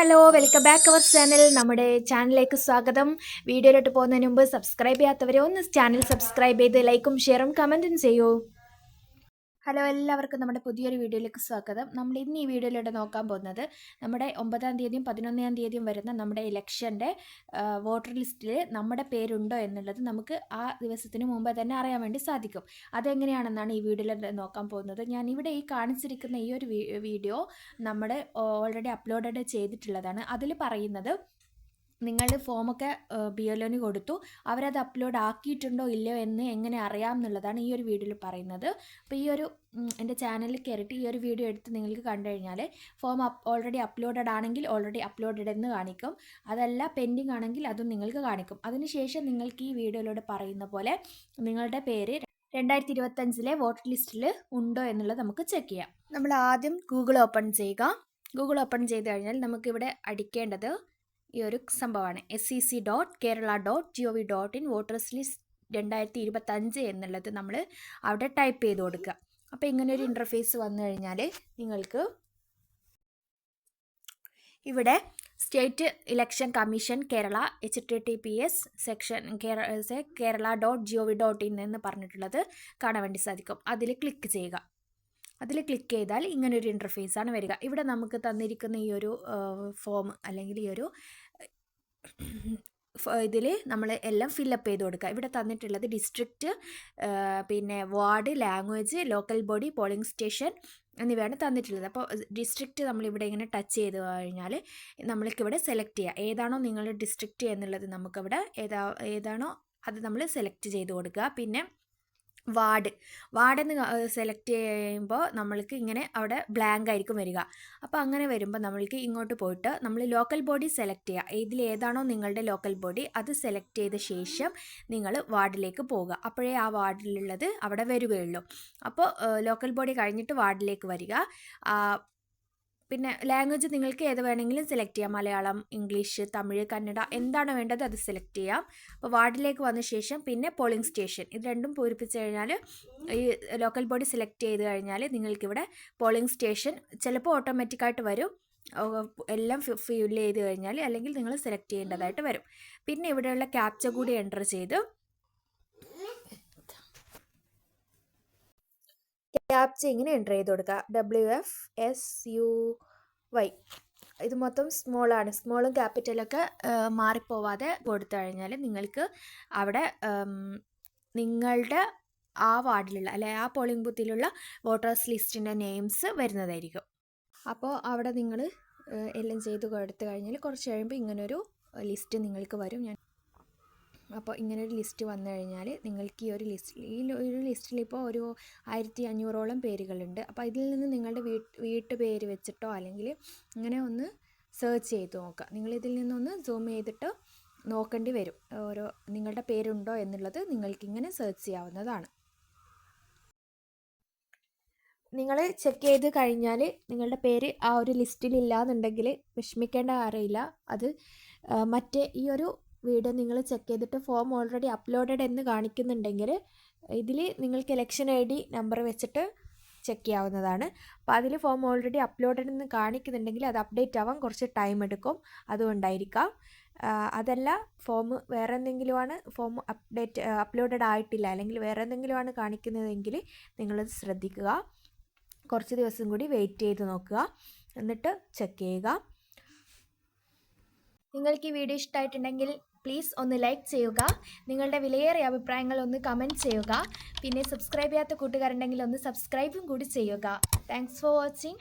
Hello welcome back our channel നമ്മുടെ ചാനലിലേക്ക് സ്വാഗതം. വീഡിയോയിലോട്ട് പോകുന്നതിന് മുമ്പ് സബ്സ്ക്രൈബ് ചെയ്യാത്തവരെ ഒന്ന് ചാനൽ സബ്സ്ക്രൈബ് ചെയ്ത് ലൈക്കും ഷെയറും കമന്റും ചെയ്യൂ. ഹലോ എല്ലാവർക്കും നമ്മുടെ പുതിയൊരു വീഡിയോയിലേക്ക് സ്വാഗതം. നമ്മൾ ഇന്ന് ഈ വീഡിയോയിലൂടെ നോക്കാൻ പോകുന്നത് നമ്മുടെ ഒമ്പതാം തീയതിയും പതിനൊന്നാം തീയതിയും വരുന്ന നമ്മുടെ ഇലക്ഷന്റെ വോട്ടർ ലിസ്റ്റിൽ നമ്മുടെ പേരുണ്ടോ എന്നുള്ളത് നമുക്ക് ആ ദിവസത്തിന് മുമ്പ് തന്നെ അറിയാൻ വേണ്ടി സാധിക്കും. അതെങ്ങനെയാണെന്നാണ് ഈ വീഡിയോയിൽ നോക്കാൻ പോകുന്നത്. ഞാൻ ഇവിടെ ഈ കാണിച്ചിരിക്കുന്ന ഈ ഒരു വീഡിയോ നമ്മുടെ ഓൾറെഡി അപ്ലോഡ് ചെയ്തിട്ടുള്ളതാണ്. അതിൽ പറയുന്നത് നിങ്ങൾ ഫോമൊക്കെ ബി എൽ ഒന് കൊടുത്തു. അവരത് അപ്ലോഡ് ആക്കിയിട്ടുണ്ടോ ഇല്ലയോ എന്ന് എങ്ങനെ അറിയാം എന്നുള്ളതാണ് ഈ ഒരു വീഡിയോയിൽ പറയുന്നത്. അപ്പോൾ ഈ ഒരു എന്റെ ചാനലിൽ കയറിയിട്ട് ഈ ഒരു വീഡിയോ എടുത്ത് നിങ്ങൾക്ക് കണ്ടു കഴിഞ്ഞാൽ ഫോം ഓൾറെഡി അപ്ലോഡഡ് ആണെങ്കിൽ ഓൾറെഡി അപ്ലോഡഡ് എന്ന് കാണിക്കും. അതല്ല പെൻഡിങ് ആണെങ്കിൽ അതും നിങ്ങൾക്ക് കാണിക്കും. അതിനുശേഷം നിങ്ങൾക്ക് ഈ വീഡിയോയിലൂടെ പറയുന്ന പോലെ നിങ്ങളുടെ പേര് രണ്ടായിരത്തി ഇരുപത്തഞ്ചിലെ വോട്ടർ ലിസ്റ്റിൽ ഉണ്ടോ എന്നുള്ളത് നമുക്ക് ചെക്ക് ചെയ്യാം. നമ്മൾ ആദ്യം ഗൂഗിൾ ഓപ്പൺ ചെയ്യുക. ഗൂഗിൾ ഓപ്പൺ ചെയ്ത് കഴിഞ്ഞാൽ നമുക്കിവിടെ അടിക്കേണ്ടത് ഈ ഒരു സംഭവമാണ്. S C C dot Kerala dot G O V dot in voters list രണ്ടായിരത്തി ഇരുപത്തഞ്ച് എന്നുള്ളത് നമ്മൾ അവിടെ ടൈപ്പ് ചെയ്ത് കൊടുക്കുക. അപ്പോൾ ഇങ്ങനെ ഒരു ഇന്റർഫേസ് വന്നു കഴിഞ്ഞാൽ നിങ്ങൾക്ക് ഇവിടെ state election commission Kerala H T T P S section Kerala dot G O V dot in എന്ന് പറഞ്ഞിട്ടുള്ളത് കാണാൻ വേണ്ടി സാധിക്കും. അതിൽ ക്ലിക്ക് ചെയ്യുക. അതിൽ ക്ലിക്ക് ചെയ്താൽ ഇങ്ങനൊരു ഇന്റർഫേസ് ആണ് വരിക. ഇവിടെ നമുക്ക് തന്നിരിക്കുന്ന ഈ ഒരു ഫോം അല്ലെങ്കിൽ ഈ ഒരു ഇതിൽ നമ്മൾ എല്ലാം ഫില്ലപ്പ് ചെയ്ത് കൊടുക്കുക. ഇവിടെ തന്നിട്ടുള്ളത് ഡിസ്ട്രിക്റ്റ് പിന്നെ ward language local body polling station എന്നിവയാണ് തന്നിട്ടുള്ളത്. അപ്പോൾ ഡിസ്ട്രിക്റ്റ് നമ്മളിവിടെ ഇങ്ങനെ ടച്ച് ചെയ്ത് കഴിഞ്ഞാൽ നമ്മൾക്കിവിടെ സെലക്ട് ചെയ്യുക ഏതാണോ നിങ്ങളുടെ ഡിസ്ട്രിക്റ്റ് എന്നുള്ളത് നമുക്കിവിടെ ഏതാ ഏതാണോ അത് നമ്മൾ സെലക്ട് ചെയ്ത് കൊടുക്കുക. പിന്നെ വാർഡ്. വാർഡെന്ന് സെലക്ട് ചെയ്യുമ്പോൾ നമ്മൾക്ക് ഇങ്ങനെ അവിടെ ബ്ലാങ്ക് ആയിരിക്കും വരിക. അപ്പോൾ അങ്ങനെ വരുമ്പോൾ നമ്മൾക്ക് ഇങ്ങോട്ട് പോയിട്ട് നമ്മൾ ലോക്കൽ ബോഡി സെലക്ട് ചെയ്യുക ഇതിൽ ഏതാണോ നിങ്ങളുടെ ലോക്കൽ ബോഡി അത് സെലക്ട് ചെയ്ത ശേഷം നിങ്ങൾ വാർഡിലേക്ക് പോവുക. അപ്പോഴേ ആ വാർഡിലുള്ളത് അവിടെ വരികയുള്ളൂ. അപ്പോൾ ലോക്കൽ ബോഡി കഴിഞ്ഞിട്ട് വാർഡിലേക്ക് വരിക. പിന്നെ ലാംഗ്വേജ് നിങ്ങൾക്ക് ഏത് വേണമെങ്കിലും സെലക്ട് ചെയ്യാം. മലയാളം ഇംഗ്ലീഷ് തമിഴ് കന്നഡ എന്താണ് വേണ്ടത് അത് സെലക്ട് ചെയ്യാം. അപ്പോൾ വാർഡിലേക്ക് വന്ന ശേഷം പിന്നെ പോളിംഗ് സ്റ്റേഷൻ ഇത് രണ്ടും പൂരിപ്പിച്ച് കഴിഞ്ഞാൽ ഈ ലോക്കൽ ബോഡി സെലക്ട് ചെയ്ത് കഴിഞ്ഞാൽ നിങ്ങൾക്കിവിടെ പോളിംഗ് സ്റ്റേഷൻ ചിലപ്പോൾ ഓട്ടോമാറ്റിക്കായിട്ട് വരും. എല്ലാം ഫിൽ ചെയ്ത് കഴിഞ്ഞാൽ അല്ലെങ്കിൽ നിങ്ങൾ സെലക്ട് ചെയ്യേണ്ടതായിട്ട് വരും. പിന്നെ ഇവിടെയുള്ള ക്യാപ്ച കൂടി എന്റർ ചെയ്ത് ക്യാപ്ച ഇങ്ങനെ എന്റർ ചെയ്ത് കൊടുക്കുക. W F S U Y ഇത് മൊത്തം സ്മോളാണ് സ്മോളും ക്യാപിറ്റലൊക്കെ മാറിപ്പോവാതെ കൊടുത്തു കഴിഞ്ഞാൽ നിങ്ങൾക്ക് അവിടെ നിങ്ങളുടെ ആ വാർഡിലുള്ള അല്ലെ ആ പോളിംഗ് ബൂത്തിലുള്ള വോട്ടേഴ്സ് ലിസ്റ്റിന്റെ നെയിംസ് വരുന്നതായിരിക്കും. അപ്പോൾ അവിടെ നിങ്ങൾ എല്ലാം ചെയ്ത് കൊടുത്തു കഴിഞ്ഞാൽ കുറച്ച് കഴിയുമ്പോൾ ഇങ്ങനൊരു ലിസ്റ്റ് നിങ്ങൾക്ക് വരും. ഞാൻ അപ്പോൾ ഇങ്ങനെ ഒരു ലിസ്റ്റ് വന്നു കഴിഞ്ഞാൽ നിങ്ങൾക്ക് ഈ ഒരു ലിസ്റ്റ് ഈ ഒരു ലിസ്റ്റിൽ ഇപ്പോൾ ഒരു ആയിരത്തി അഞ്ഞൂറോളം പേരുകളുണ്ട്. അപ്പോൾ ഇതിൽ നിന്ന് നിങ്ങളുടെ വീട്ട് പേര് വെച്ചിട്ടോ അല്ലെങ്കിൽ ഇങ്ങനെ ഒന്ന് സെർച്ച് ചെയ്ത് നോക്കുക. നിങ്ങളിതിൽ നിന്നൊന്ന് സൂം ചെയ്തിട്ട് നോക്കേണ്ടി വരും. ഓരോ നിങ്ങളുടെ പേരുണ്ടോ എന്നുള്ളത് നിങ്ങൾക്കിങ്ങനെ സെർച്ച് ചെയ്യാവുന്നതാണ്. നിങ്ങൾ ചെക്ക് ചെയ്ത് കഴിഞ്ഞാൽ നിങ്ങളുടെ പേര് ആ ഒരു ലിസ്റ്റിൽ ഇല്ലാന്നുണ്ടെങ്കിൽ വിഷമിക്കേണ്ട കാര്യമില്ല. അത് മറ്റേ ഈ ഒരു വീഡിയോ നിങ്ങൾ ചെക്ക് ചെയ്തിട്ട് ഫോം ഓൾറെഡി അപ്ലോഡഡ് എന്ന് കാണിക്കുന്നുണ്ടെങ്കിൽ ഇതിൽ നിങ്ങൾക്ക് ഇലക്ഷൻ ഐ ഡി നമ്പർ വെച്ചിട്ട് ചെക്ക് ചെയ്യാവുന്നതാണ്. അപ്പോൾ അതിൽ ഫോം ഓൾറെഡി അപ്ലോഡഡ് എന്ന് കാണിക്കുന്നുണ്ടെങ്കിൽ അത് അപ്ഡേറ്റ് ആവാൻ കുറച്ച് ടൈം എടുക്കും. അതുകൊണ്ടായിരിക്കാം. അതല്ല ഫോം വേറെ എന്തെങ്കിലുമാണ് ഫോം അപ്ഡേറ്റ് അപ്ലോഡഡ് ആയിട്ടില്ല. അല്ലെങ്കിൽ വേറെ എന്തെങ്കിലുമാണ് കാണിക്കുന്നതെങ്കിൽ നിങ്ങളത് ശ്രദ്ധിക്കുക. കുറച്ച് ദിവസം കൂടി വെയിറ്റ് ചെയ്ത് നോക്കുക. എന്നിട്ട് ചെക്ക് ചെയ്യുക. നിങ്ങൾക്ക് ഈ വീഡിയോ ഇഷ്ടമായിട്ടുണ്ടെങ്കിൽ പ്ലീസ് ഒന്ന് ലൈക്ക് ചെയ്യുക. നിങ്ങളുടെ വിലയേറിയ അഭിപ്രായങ്ങൾ ഒന്ന് കമന്റ് ചെയ്യുക. പിന്നെ സബ്സ്ക്രൈബ് ചെയ്യാത്ത കൂട്ടുകാരുണ്ടെങ്കിൽ ഒന്ന് സബ്സ്ക്രൈബും കൂടി ചെയ്യുക. Thanks for watching